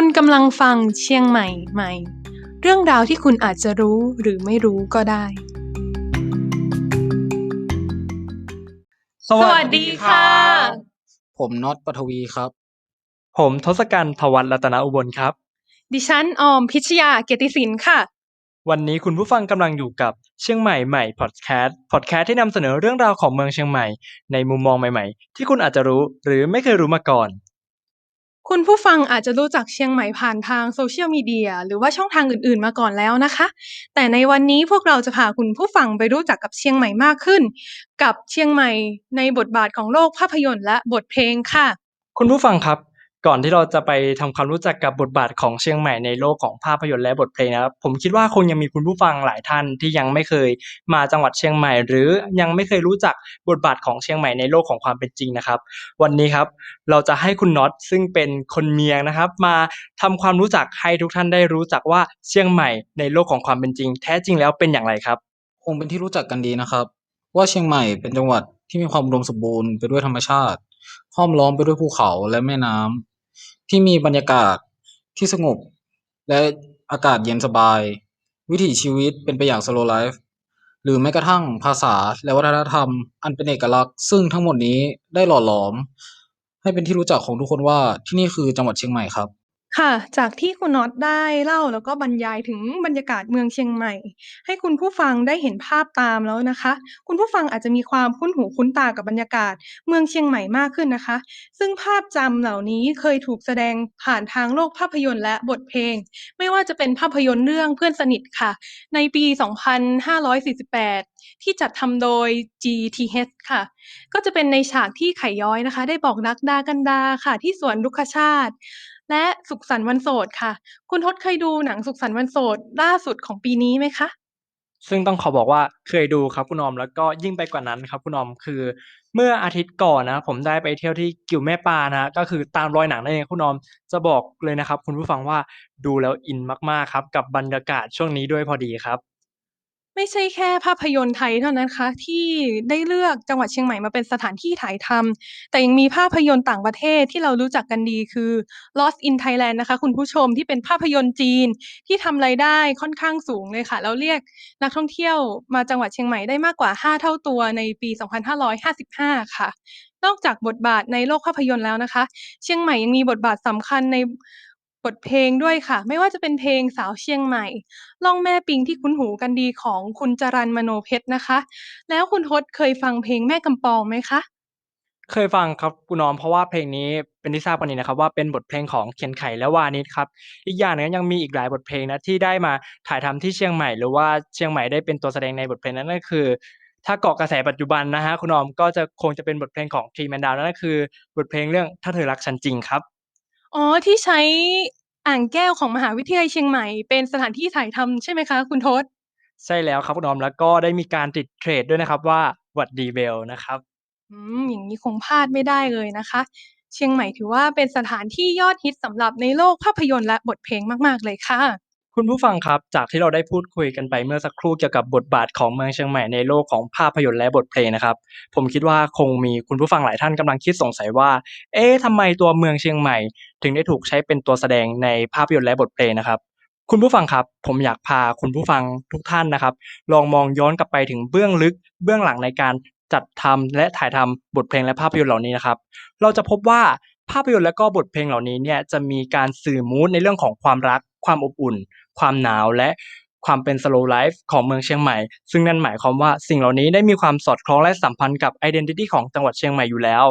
คุณกำลังฟังเชียงใหม่ใหม่ เรื่องราวที่คุณอาจจะรู้หรือไม่รู้ก็ได้สสวัสดีค่ะ ผมน็อตปฐวีครับ ผมทศกัณฐ์ทวัฒน์รัตนอุบลครับ ดิฉันออมพิชยาเกียรติศิลป์ค่ะ วันนี้คุณผู้ฟังกำลังอยู่กับเชียงใหม่ใหม่พอดแคสต์พอดแคสต์ที่นำเสนอเรื่องราวของเมืองเชียงใหม่ ในมุมมองใหม่ ๆ ที่คุณอาจจะรู้หรือไม่เคยรู้มาก่อน คุณผู้ฟังอาจจะรู้จักเชียงใหม่ผ่านทางโซเชียลมีเดียหรือว่าช่องทางอื่น ๆ มาก่อนแล้วนะคะ แต่ในวันนี้พวกเราจะพาคุณผู้ฟังไปรู้จักกับเชียงใหม่มากขึ้น กับเชียงใหม่ในบทบาทของโลกภาพยนตร์และบทเพลงค่ะ คุณผู้ฟังครับ ก่อนที่เราจะไปทำความรู้จักกับบทบาทของเชียงใหม่ในโลกของภาพยนตร์และบทเพลงนะครับผมคิดว่าคงยังมีคุณผู้ฟังหลายท่านที่ยังไม่เคยมาจังหวัดเชียงใหม่ หรือยังไม่เคยรู้จักบทบาทของเชียงใหม่ในโลกของความเป็นจริงนะครับ วันนี้ครับเราจะให้คุณน็อตซึ่งเป็นคนเมียงนะครับ มาทำความรู้จักให้ทุกท่านได้รู้จักว่าเชียงใหม่ในโลกของความเป็นจริง แท้จริงแล้วเป็นอย่างไรครับ คงเป็นที่รู้จักกันดีนะครับ ว่าเชียงใหม่เป็นจังหวัดที่มีความอุดมสมบูรณ์ไปด้วยธรรมชาติห้อมล้อมไปด้วยภูเขาและแม่น้ำ ที่มีบรรยากาศที่สงบ และอากาศเย็นสบาย วิถีชีวิตเป็นไปอย่างสโลไลฟ์หรือแม้กระทั่งภาษาและวัฒนธรรม อันเป็นเอกลักษณ์ ซึ่งทั้งหมดนี้ได้หล่อหลอม ให้เป็นที่รู้จักของทุกคนว่าที่นี่คือจังหวัดเชียงใหม่ครับ ค่ะ จากที่คุณน็อตได้เล่า แล้วก็บรรยายถึงบรรยากาศเมืองเชียงใหม่ ให้คุณผู้ฟังได้เห็นภาพตามแล้วนะคะ คุณผู้ฟังอาจจะมีความคุ้นหูคุ้นตากับบรรยากาศเมืองเชียงใหม่มากขึ้นนะคะ ซึ่งภาพจำเหล่านี้เคยถูกแสดงผ่านทางโลกภาพยนตร์และบทเพลง ไม่ว่าจะเป็นภาพยนตร์เรื่องเพื่อนสนิทค่ะ ในปี 2548 ที่จัดทำโดย GTH ค่ะ ก็จะเป็นในฉากที่ไข่ย้อยนะคะ ได้บอกรักดากันดาค่ะ ที่สวนรุกชาติ และสุขสันต์วันโสดค่ะ คุณทศเคยดูหนังสุขสันต์วันโสดล่าสุดของปีนี้ไหมคะ ซึ่งต้องขอบอกว่าเคยดูครับคุณออมแล้วก็ยิ่งไปกว่านั้นครับคุณออมคือ เมื่ออาทิตย์ก่อนนะ ผมได้ไปเที่ยวที่กิวแม่ปานะก็คือตามรอยหนังนั่นเองคุณออมจะบอกเลยนะครับ คุณผู้ฟังว่าดูแล้วอินมากๆครับกับบรรยากาศช่วงนี้ด้วยพอดีครับ ไม่ใช่แค่ภาพยนตร์ไทยเท่านั้นนะคะที่ได้เลือกจังหวัดเชียงใหม่มาเป็นสถานที่ถ่ายทำ แต่ยังมีภาพยนตร์ต่างประเทศที่เรารู้จักกันดีคือ Lost in Thailand นะคะ คุณผู้ชมที่เป็นภาพยนตร์จีนที่ทำรายได้ค่อนข้างสูงเลยค่ะ แล้วเรียกนักท่องเที่ยวมาจังหวัดเชียงใหม่ได้มากกว่า 5 เท่าตัวในปี 2555 ค่ะ นอกจากบทบาทในโลกภาพยนตร์แล้วนะคะ เชียงใหม่ยังมีบทบาทสำคัญใน บทเพลงด้วยค่ะ ไม่ว่าจะเป็นเพลงสาวเชียงใหม่ ล่องแม่ปิงที่คุ้นหูกันดีของคุณจรัญมโนเพชรนะคะ แล้วคุณทศเคยฟังเพลงแม่กำปองไหมคะ เคยฟังครับคุณออมเพราะว่าเพลงนี้เป็นที่ทราบกันดีนะครับว่าเป็นบทเพลงของเขียนไข่และวานิชครับอีกอย่างหนึ่งยังมีอีกหลายบทเพลงนะที่ได้มาถ่ายทำที่เชียงใหม่ หรือว่าเชียงใหม่ได้เป็นตัวแสดงในบทเพลงนั้นก็คือ ถ้าเกาะกระแสปัจจุบันนะฮะคุณออมก็จะคงจะเป็นบทเพลงของทรีแมนดาวนั่นก็คือบทเพลงเรื่องถ้าเธอรักฉันจริงครับ อ๋อที่ใช้ อ่างแก้วของมหาวิทยาลัยเชียงใหม่เป็นสถานที่ถ่ายทำใช่ไหมคะ คุณทศ ใช่แล้วครับคุณออมแล้วก็ได้มีการติดเทรดด้วยนะครับว่าหวัดดีเบลนะครับอืมอย่างนี้คงพลาดไม่ได้เลยนะคะ เชียงใหม่ถือว่าเป็นสถานที่ยอดฮิตสำหรับในโลกภาพยนตร์และบทเพลงมาก ๆ เลยค่ะ คุณผู้ฟังครับ จากที่เราได้พูดคุยกันไปเมื่อสักครู่เกี่ยวกับบทบาทของเมืองเชียงใหม่ในโลกของภาพยนตร์และบทเพลงนะครับ ผมคิดว่าคงมีคุณผู้ฟังหลายท่านกำลังคิดสงสัยว่า เอ๊ะทำไมตัวเมืองเชียงใหม่ ถึงได้ถูกใช้เป็นตัวแสดงในภาพยนตร์และบทเพลงนะครับ คุณผู้ฟังครับ ผมอยากพาคุณผู้ฟังทุกท่านนะครับ ลองมองย้อนกลับไปถึงเบื้องลึก เบื้องหลังในการจัดทำและถ่ายทำบทเพลงและภาพยนตร์เหล่านี้นะครับ เราจะพบว่าภาพยนตร์และก็บทเพลงเหล่านี้เนี่ยจะมีการสื่อมูดในเรื่องของความรัก ความอบอุ่น ความหนาวและความเป็นสโลลีฟของเมืองเชียงใหม่ ซึ่งนั่นหมายความว่าสิ่งเหล่านี้ได้มีความสอดคล้องและสัมพันธ์กับไอดีนิตี้ของจังหวัดเชียงใหม่อยู่แล้ว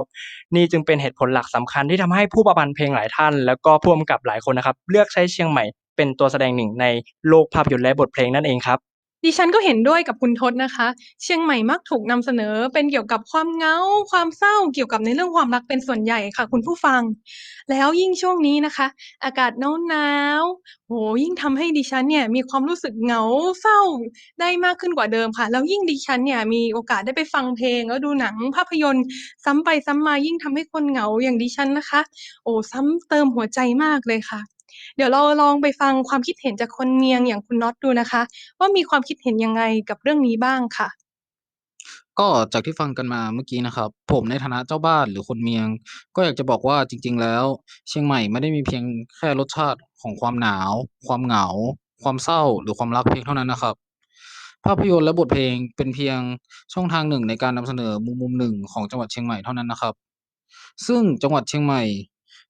นี่จึงเป็นเหตุผลหลักสำคัญที่ทำให้ผู้ประพันธ์เพลงหลายท่าน แล้วก็ผู้กำกับหลายคนนะครับ เลือกใช้เชียงใหม่เป็นตัวแสดงหนึ่งในโลกภาพยนตร์และบทเพลงนั่นเองครับ ดิฉันก็เห็นด้วยกับคุณทศนะคะ เชียงใหม่มักถูกนำเสนอเป็นเกี่ยวกับความเหงา ความเศร้าเกี่ยวกับในเรื่องความรักเป็นส่วนใหญ่ค่ะ คุณผู้ฟัง แล้วยิ่งช่วงนี้นะคะ อากาศหนาวๆโหยิ่งทำให้ดิฉันเนี่ยมีความรู้สึกเหงาเศร้าได้มากขึ้นกว่าเดิมค่ะ แล้วยิ่งดิฉันเนี่ยมีโอกาสได้ไปฟังเพลง แล้วดูหนังภาพยนตร์ ซ้ำไปซ้ำมายิ่งทำให้คนเหงาอย่างดิฉันนะคะ โอ้ซ้ำเติมหัวใจมากเลยค่ะ เดี๋ยวเราลองไปฟังความคิดเห็นจากคนเมียงอย่างคุณน็อตดูนะคะ ว่ามีความคิดเห็นยังไงกับเรื่องนี้บ้างค่ะ ก็จากที่ฟังกันมาเมื่อกี้นะครับ ผมในฐานะเจ้าบ้านหรือคนเมียง ก็อยากจะบอกว่าจริง ๆ แล้ว เชียงใหม่ไม่ได้มีเพียงแค่รสชาติของความหนาว ความเหงา ความเศร้า หรือความรักเพียงเท่านั้นนะครับ ภาพยนตร์และบทเพลงเป็นเพียงช่องทางหนึ่งในการนำเสนอมุมมุมหนึ่งของจังหวัดเชียงใหม่เท่านั้นนะครับ ซึ่งจังหวัดเชียงใหม่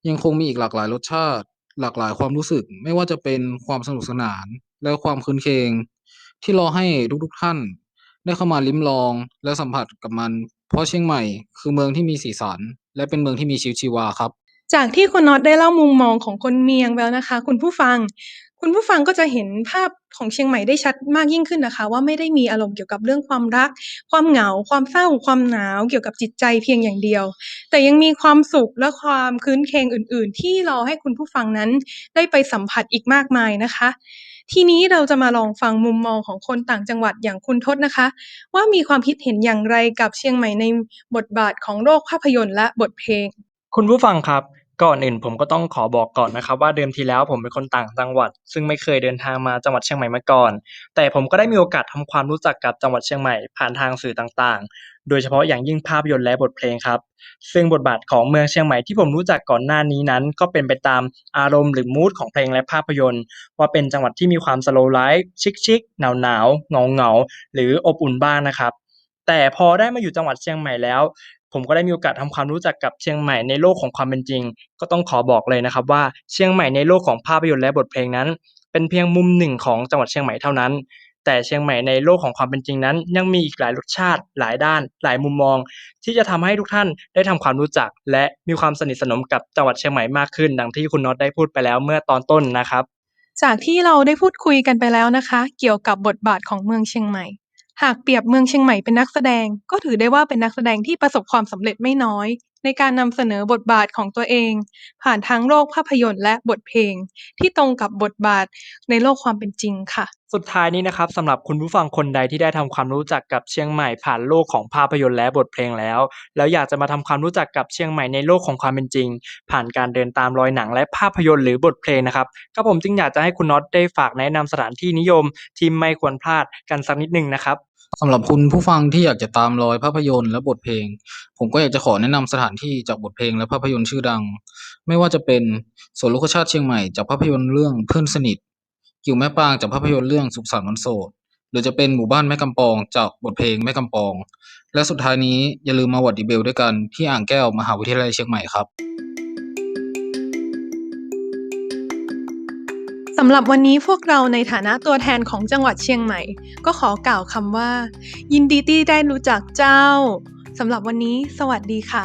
ยังคงมีอีกหลากหลายรสชาติ หลากหลายความรู้สึก ไม่ว่าจะเป็นความสนุกสนาน และความคืนเคง ที่รอให้ทุกๆท่าน ได้เข้ามาลิ้มลองและสัมผัสกับมัน เพราะเชียงใหม่คือเมืองที่มีสีสัน และเป็นเมืองที่มีชีวิตชีวาครับ จากที่คุณน็อตได้เล่ามุมมองของคนเมียงแล้วนะคะ คุณผู้ฟัง คุณผู้ฟังก็จะเห็นภาพของเชียงใหม่ได้ชัดมากยิ่งขึ้นนะคะ ว่าไม่ได้มีอารมณ์เกี่ยวกับเรื่องความรัก ความเหงา ความเศร้า ความหนาว เกี่ยวกับจิตใจเพียงอย่างเดียว แต่ยังมีความสุขและความคืนเคงอื่น ๆ ที่รอให้คุณผู้ฟังนั้นได้ไปสัมผัสอีกมากมายนะคะ ทีนี้เราจะมาลองฟังมุมมองของคนต่างจังหวัดอย่างคุณทศนะคะ ว่ามีความคิดเห็นอย่างไรกับเชียงใหม่ในบทบาทของโลกภาพยนตร์และบทเพลง คุณผู้ฟังครับ ก่อนอื่นผมก็ต้องขอบอกก่อนนะครับว่าเดิมทีแล้วผมเป็นคนต่างจังหวัด ซึ่งไม่เคยเดินทางมาจังหวัดเชียงใหม่มาก่อน แต่ผมก็ได้มีโอกาสทำความรู้จักกับจังหวัดเชียงใหม่ผ่านทางสื่อต่างๆ โดยเฉพาะอย่างยิ่งภาพยนตร์และบทเพลงครับ ซึ่งบทบาทของเมืองเชียงใหม่ที่ผมรู้จักก่อนหน้านี้นั้น ก็เป็นไปตามอารมณ์หรือมูดของเพลงและภาพยนตร์ ว่าเป็นจังหวัดที่มีความสโลว์ไลฟ์ชิคๆหนาวๆเงาๆหรืออบอุ่นบ้างนะครับแต่พอได้มาอยู่จังหวัดเชียงใหม่แล้ว ผมก็ได้มีโอกาสทำความรู้จักกับเชียงใหม่ในโลกของความเป็นจริง ก็ต้องขอบอกเลยนะครับว่าเชียงใหม่ในโลกของภาพยนตร์และบทเพลงนั้น เป็นเพียงมุมหนึ่งของจังหวัดเชียงใหม่เท่านั้น แต่เชียงใหม่ในโลกของความเป็นจริงนั้น ยังมีอีกหลายรสชาติ หลายด้าน หลายมุมมอง ที่จะทำให้ทุกท่านได้ทำความรู้จัก และมีความสนิทสนมกับจังหวัดเชียงใหม่มากขึ้น ดังที่คุณน็อตได้พูดไปแล้วเมื่อตอนต้นนะครับจากที่เราได้พูดคุยกันไปแล้วนะคะ เกี่ยวกับบทบาทของเมืองเชียงใหม่ หากเปรียบเมืองเชียงใหม่เป็นนักแสดง ก็ถือได้ว่าเป็นนักแสดงที่ประสบความสำเร็จไม่น้อย ในการนำเสนอบทบาทของตัวเอง ผ่านทั้งโลกภาพยนตร์และบทเพลง ที่ตรงกับบทบาทในโลกความเป็นจริงค่ะ สุดท้ายนี้นะครับสำหรับคุณผู้ฟังคนใดที่ได้ทำความรู้จักกับเชียงใหม่ผ่านโลกของภาพยนตร์และบทเพลงแล้ว แล้วอยากจะมาทำความรู้จักกับเชียงใหม่ในโลกของความเป็นจริง ผ่านการเดินตามรอยหนังและภาพยนตร์หรือบทเพลงนะครับก็ผมจึงอยากจะให้คุณน็อตได้ฝากแนะนำสถานที่นิยมที่ไม่ควรพลาดกันสักนิดนึงนะครับ สำหรับคุณผู้ฟังที่อยากจะตามรอยภาพยนตร์และบทเพลง ผมก็อยากจะขอแนะนำสถานที่จากบทเพลงและภาพยนตร์ชื่อดัง ไม่ว่าจะเป็นสวนลูกชาติเชียงใหม่จากภาพยนตร์เรื่องเพื่อนสนิท กิ่วแม่ปางจากภาพยนตร์เรื่องสุขสันต์วันโสด หรือจะเป็นหมู่บ้านแม่กำปองจากบทเพลงแม่กำปอง และสุดท้ายนี้อย่าลืมมาวัดดีเบลด้วยกันที่อ่างแก้วมหาวิทยาลัยเชียงใหม่ครับ สำหรับวันนี้พวกเราในฐานะตัวแทนของจังหวัดเชียงใหม่ ก็ขอกล่าวคำว่า ยินดีที่ได้รู้จักเจ้าสำหรับวันนี้ สวัสดีค่ะ